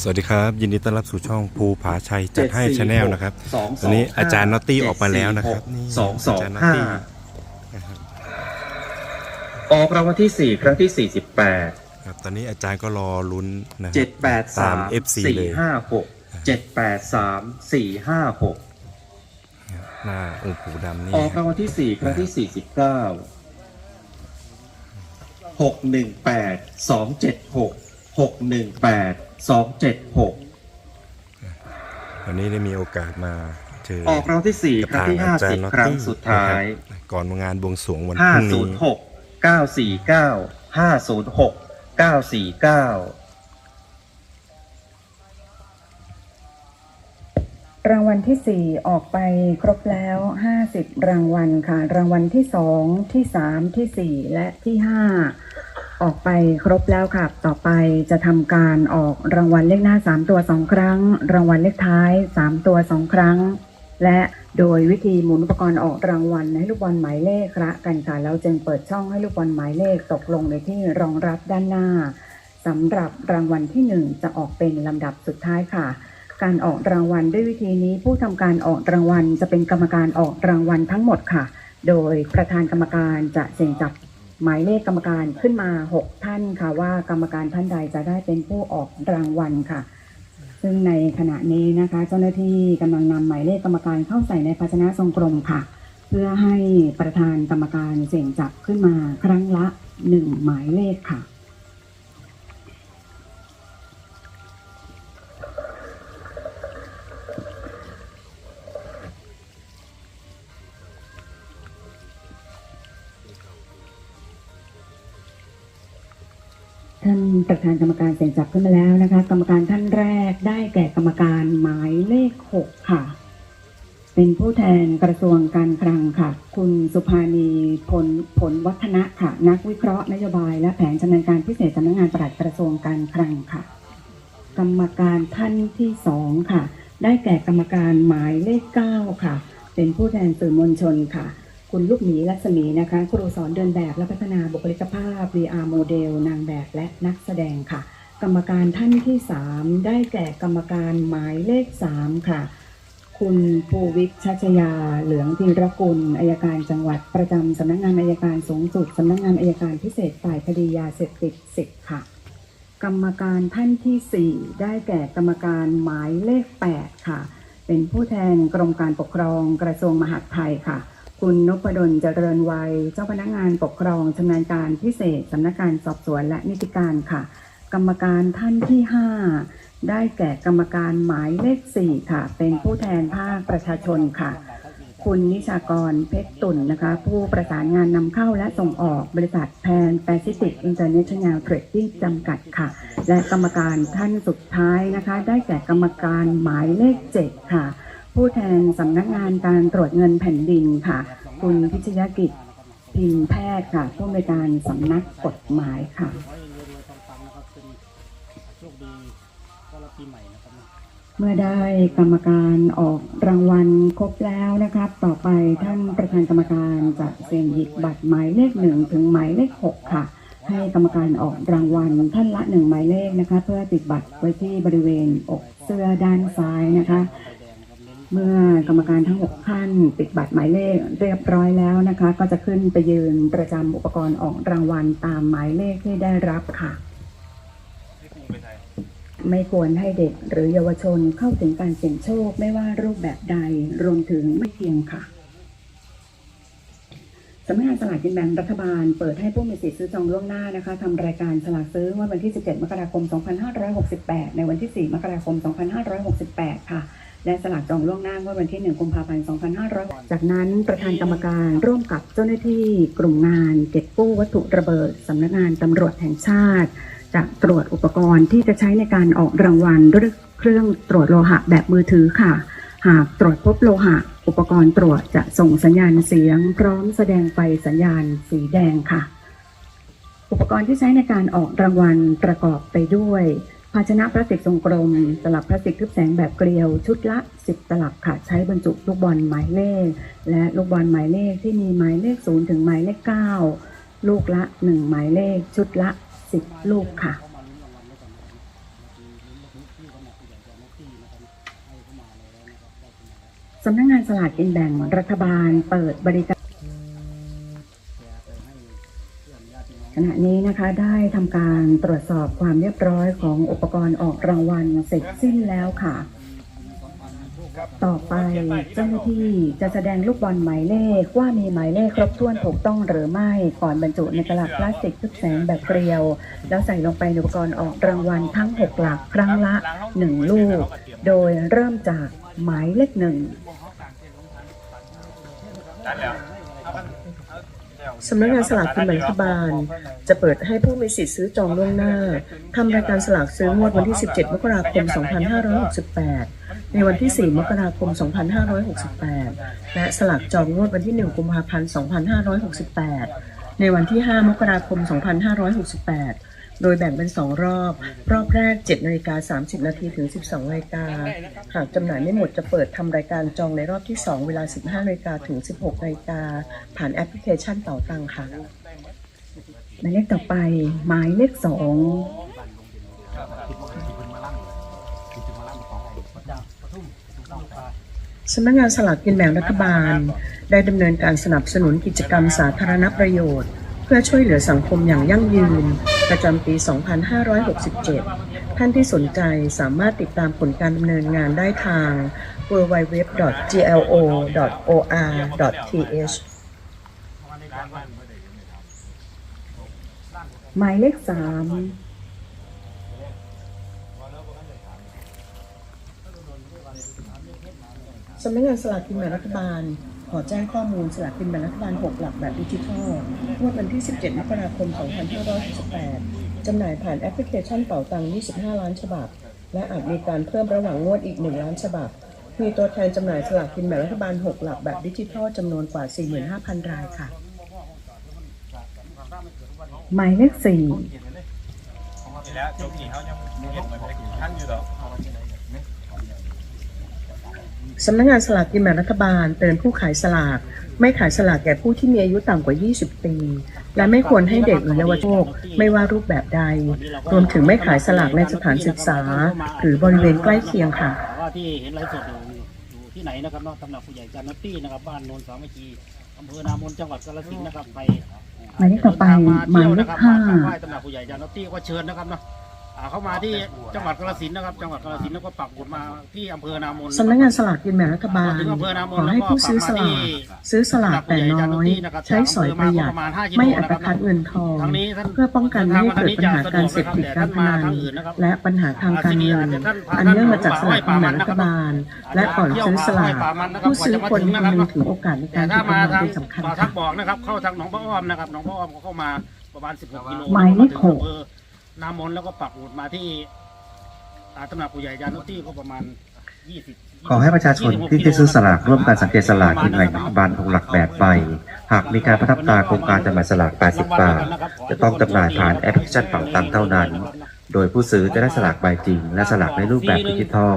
สวัสดีครับ ยินดีต้อนรับสู่ช่องภูผาชัยจัดให้ชาแนลนะครับสองตอนนี้อาจารย์น็อตตี้ออกมาแล้วนะครับนี่สองสองอาจารย์น็อตห้าตี้ออกรางวัลที่สี่ครั้งที่สี่สิบแปดครับตอนนี้อาจารย์ก็รอลุ้นนะครัเจ็ดแปดสาม FC สี่เลยห้าหกเจ็ดแปดสามสี่ห้าหกหน้าองค์ปู่ดำนี่ออกครัราบงวัลที่สี่ครั้งที่สี่สิบเก้าหกหนึ่งแปดสองเจ็ดหกหกหนึ่งแปด สองเจ็ดหกวันนี้ได้มีโอกาสมาเจอออกรางวัลที่สี่กับครั้งทางที่อาห้าจารสิบย์น็อตครั้งตี้สุดท้ายนะครับก่อนงานบวงสรวงวันพห้ารุ่งศูนี้ นย์หกเก้าสี่เก้าห้าศูนย์หกเก้าสี่เก้ารางวัลที่สี่ออกไปครบแล้วห้าสิบรางวัลค่ะ รางวัลที่สองที่สามที่สี่และที่ห้า ออกไปครบแล้วค่ะ ต่อไปจะทำการออกรางวัลเลขหน้าสามตัวสองครั้ง รางวัลเลขท้ายสามตัวสองครั้ง และโดยวิธีหมุนอุปกรณ์ออกรางวัลให้ลูกบอลหมายเลขละกันค่ะแล้วจึงเปิดช่องให้ลูกบอลหมายเลขตกลงในที่รองรับด้านหน้าสำหรับรางวัลที่หนึ่งจะออกเป็นลำดับสุดท้ายค่ะ การออกรางวัลด้วยวิธีนี้ผู้ทำการออกรางวัลจะเป็นกรรมการออกรางวัลทั้งหมดค่ะ โดยประธานกรรมการจะเสี่ยงจับ หมายเลขกรรมการขึ้นมา 6 ท่านค่ะ ว่ากรรมการท่านใดจะได้เป็นผู้ออกรางวัลค่ะ ซึ่งในขณะนี้นะคะ เจ้าหน้าที่กำลังนำหมายเลขกรรมการเข้าใส่ในภาชนะทรงกลมค่ะ เพื่อให้ประธานกรรมการเสี่ยงจับขึ้นมาครั้งละหนึ่งหมายเลขค่ะ ท่านประธานกรรมการเสี่ยงจับขึ้นมาแล้วนะคะ กรรมการท่านแรกได้แก่กรรมการหมายเลขหกค่ะ เป็นผู้แทนกระทรวงการคลังค่ะ คุณสุภานีผลผลวัฒนะค่ะ นักวิเคราะห์นโยบาย และแผนชำนาญการพิเศษสำนักงานปลัดกระทรวงการคลังค่ะ กรรมการท่านที่สองค่ะ ได้แก่กรรมการหมายเลขเก้าค่ะ เป็นผู้แทนสื่อมวลชนค่ะ คุณลูกหมีรัศมีนะคะ ครูสอนเดินแบบและพัฒนาบุคลิกภาพ VR โมเดล นางแบบและนักแสดงค่ะ กรรมการท่านที่ 3 ได้แก่กรรมการหมายเลข 3 ค่ะ คุณภูวิทชัชยา เหลืองธีรกุลอายการจังหวัดประจำสำนักงานอายการสูงสุดสำนักงานอายการพิเศษฝ่ายคดียาเสพติดสิบค่ะ กรรมการท่านที่ 4 ได้แก่กรรมการหมายเลข 8 ค่ะ เป็นผู้แทนกรมการปกครองกระทรวงมหาดไทยค่ะ คุณนพดลเจริญวัย เจ้าพนักงานปกครองชำนาญการพิเศษสำนักงานสอบสวนและนิติการค่ะ กรรมการท่านที่ 5 ได้แก่กรรมการหมายเลข 4 ค่ะ เป็นผู้แทนภาคประชาชนค่ะ คุณนิชากรเพชรตุ่นนะคะ ผู้ประสานงานนำเข้าและส่งออกบริษัทแพนแปซิฟิกอินเตอร์เนชั่นแนลเทรดดิ้งจำกัดค่ะ และกรรมการท่านสุดท้ายนะคะ ได้แก่กรรมการหมายเลข 7 ค่ะ ผู้แทนสำนักงานการตรวจเงินแผ่นดินค่ะ คุณพิชยกิจพิมพ์แพทย์ค่ะ ผู้อำนวยการสำนักกฎหมายค่ะเป็นโชคดีต้อนรับปีใหม่นะครับเมื่อได้กรรมการออกรางวัลครบแล้วนะครับ ต่อไปท่านประธานกรรมการจะเซ็นหยิบบัตรหมายเลขหนึ่งถึงหมายเลขหกค่ะ ให้กรรมการออกรางวัลท่านละหนึ่งหมายเลขนะคะ เพื่อติดบัตรไว้ที่บริเวณอกเสื้อด้านซ้ายนะคะ เมื่อกรรมการทั้ง 6 ท่านติดบัตรหมายเลขเรียบร้อยแล้วนะคะ ก็จะขึ้นไปยืนประจำอุปกรณ์ออกรางวัลตามหมายเลขที่ได้รับค่ะ ไม่ควรให้เด็กหรือเยาวชนเข้าถึงการเสี่ยงโชคไม่ว่ารูปแบบใดรวมถึงไม่เพียงค่ะสำนักงานสลากกินแบ่งรัฐบาลเปิดให้ผู้มีสิทธิ์ซื้อจองล่วงหน้านะคะทำรายการสลากซื้อวันที่ 17 มกราคม 2568 ในวันที่ 4 มกราคม 2568 ค่ะ และสลากจองล่วงหน้าเมื่อวันที่ 1 กุมภาพันธ์ 2500 จากนั้นประธานกรรมการร่วมกับเจ้าหน้าที่กลุ่มงานเก็บกู้วัตถุระเบิดสำนักงานตำรวจแห่งชาติ จะตรวจอุปกรณ์ที่จะใช้ในการออกรางวัลด้วยเครื่องตรวจโลหะแบบมือถือค่ะ หากตรวจพบโลหะ อุปกรณ์ตรวจจะส่งสัญญาณเสียง พร้อมแสดงไฟสัญญาณสีแดงค่ะ อุปกรณ์ที่ใช้ในการออกรางวัลประกอบไปด้วย ภาชนะพลาสติกทรงกลม ตลับพลาสติกทึบแสงแบบเกลียว ชุดละ 10 ตลับค่ะ ใช้บรรจุลูกบอลหมายเลข และลูกบอลหมายเลขที่มีหมายเลข 0 ถึงหมายเลข 9 ลูกละ 1 หมายเลข ชุดละ 10 ลูกค่ะ สำนักผู้ใหญ่จะนตี้นะครับให้เข้ามาแล้วนะครับได้เข้ามาแล้วสำนักงานสลากกินแบ่งรัฐบาลเปิดบริการ ขณะนี้นะคะได้ทำการตรวจสอบความเรียบร้อยของอุปกรณ์ออกรางวัลเสร็จสิ้นแล้วค่ะ ต่อไปเจ้าหน้าที่จะแสดงลูกบอลหมายเลขว่ามีหมายเลขครบถ้วนถูกต้องหรือไม่ก่อนบรรจุในกระดาษพลาสติกทึบแสงแบบเกลียว แล้วใส่ลงไปในอุปกรณ์ออกรางวัลทั้ง 6 หลักครั้งละ 1 ลูก โดยเริ่มจากหมายเลขหนึ่ง สำนักงานสลากกินแบ่งรัฐบาล จะเปิดให้ผู้มีสิทธิ์ซื้อจองล่วงหน้าทำรายการสลากซื้องวดวันที่ 17 มกราคม 2568 ในวันที่ 4 มกราคม 2568 และสลากจองงวดวันที่ 1 กุมภาพันธ์ 2568 ในวันที่ 5 มกราคม 2568 โดยแบ่งเป็น 2 รอบ รอบแรก7นาฬิกา30 นาทีถึง 12นาฬิกาหากจำหน่ายไม่หมดจะเปิดทำรายการจองในรอบที่ 2 เวลา 15นาฬิกาถึง 16นาฬิกาผ่านแอปพลิเคชันเป๋าตังค่ะหมายเลขต่อไปหมายเลขสองสำนักงานสลากกินแบ่งรัฐบาล ได้ดำเนินการสนับสนุนกิจกรรมสาธารณประโยชน์ เพื่อช่วยเหลือสังคมอย่างยั่งยืน ประจำปี 2567 ท่านที่สนใจสามารถติดตามผลการดำเนินงานได้ทาง www.glo.or.th หมายเลขสามสำนักงานสลากกินแบ่งรัฐบาล อแจ้งข้อมูลสลากกินแบ่งรัฐบาล 6 หลักแบบดิจิทัลงวดวันที่ 17 มกราคม 2568จำหน่ายผ่านแอปพลิเคชันเป๋าตังค์25 ล้านฉบับ และอาจมีการเพิ่มระหว่างงวดอีก 1 ล้านฉบับ มีตัวแทนจำหน่ายสลากกินแบ่งรัฐบาล 6 หลักแบบดิจิทัลจำนวนกว่า 45,000 รายค่ะ หมายเลขสี่ สำนักงานสลากกินแบ่งรัฐบาลเตือนผู้ขายสลาก ไม่ขายสลากแก่ผู้ที่มีอายุต่ำกว่า 20 ปี และไม่ควรให้เด็กหรือเยาวชนไม่ว่ารูปแบบใด รวมถึงไม่ขายสลากในสถานศึกษา หรือบริเวณใกล้เคียงค่ะว่าที่เห็นไลฟ์สดอยู่อยู่ที่ไหนนะครับเนาะตำหนักผู้ใหญ่จันนตี้นะครับบ้านโนนสามัคคีอำเภอนามนจังหวัดกาฬสินธุ์นะครับไปหมายเลขต่อไปหมายเลขนะครับห้ามากราบไหว้ตำหนักผู้ใหญ่จันนตี้ก็เชิญนะครับเนาะ อ่าเข้ามาที่จังหวัดกาฬสินธุ์นะครับ จังหวัดกาฬสินธุ์แล้วก็ปักหมุดมาที่อำเภอนามน สำนักงานสลากกินแบ่งรัฐบาล ขอให้ผู้ซื้อสลากซื้อสลากแต่น้อย ใช้สอยประหยัดไม่อัตคัดเงินทองทั้งนี้ท่านเพื่อป้องกันไม่ให้เกิดปัญหาการเสพติดการพนันและปัญหาทางการเงินอันเนื่องมาจากสลากกินแบ่งรัฐบาล และก่อนซื้อสลากผู้ซื้อควรคำนึงถึงโอกาสในแต่การถ้าถูกมารางวัลทางเป็นสำคัญมาทัค่ะกบอกนะครับ เข้าทางหนองพระอ้อมนะครับหนองพระอ้อมก็เข้ามาประมาณ16กิโลหมายเลขหก อำเภอนามนแล้วก็ปักหมุดมาที่อ่าตำหนักผู้ใหญ่ยานุตี้ก็ประมาณ20ขอให้ประชาชนที่จะซื้อสลากร่วมการสังเกตสลากกินแบ่งรัฐบาลของหลักแบบไปหากมีการประทับตราโครงการจำหน่ายสลาก 80 บาท จะต้องจำหน่ายผ่านแอปพลิเคชันเป๋าตังค์เท่านั้น โดยผู้ซื้อจะได้สลากใบจริง และสลากในรูปแบบดิจิทัล